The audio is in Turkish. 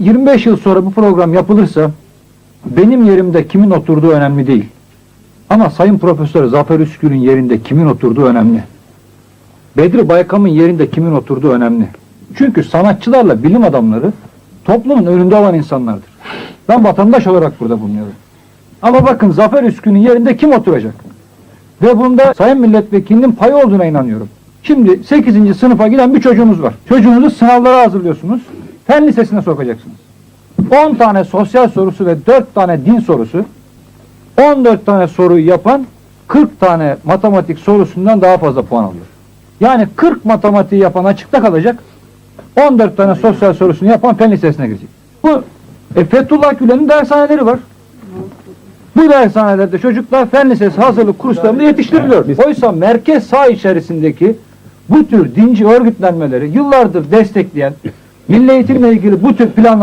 25 yıl sonra bu program yapılırsa benim yerimde kimin oturduğu önemli değil. Ama Sayın Profesör Zafer Üskül'ün yerinde kimin oturduğu önemli. Bedri Baykam'ın yerinde kimin oturduğu önemli. Çünkü sanatçılarla bilim adamları toplumun önünde olan insanlardır. Ben vatandaş olarak burada bulunuyorum. Ama bakın Zafer Üskül'ün yerinde kim oturacak? Ve bunda Sayın Milletvekilinin payı olduğuna inanıyorum. Şimdi 8. sınıfa giden bir çocuğunuz var. Çocuğunuzu sınavlara hazırlıyorsunuz. Fen lisesine sokacaksınız. 10 tane sosyal sorusu ve 4 tane din sorusu 14 tane soruyu yapan 40 tane matematik sorusundan daha fazla puan alıyor. Yani 40 matematiği yapan açıkta kalacak. 14 tane sosyal sorusunu yapan fen lisesine girecek. Bu e, Fethullah Gülen'in dershaneleri var. Bu dershanelerde çocuklar fen lisesi hazırlık kurslarında yetiştiriliyor. Oysa merkez sağ içerisindeki bu tür dinci örgütlenmeleri yıllardır destekleyen, milli eğitimle ilgili bu tür planlar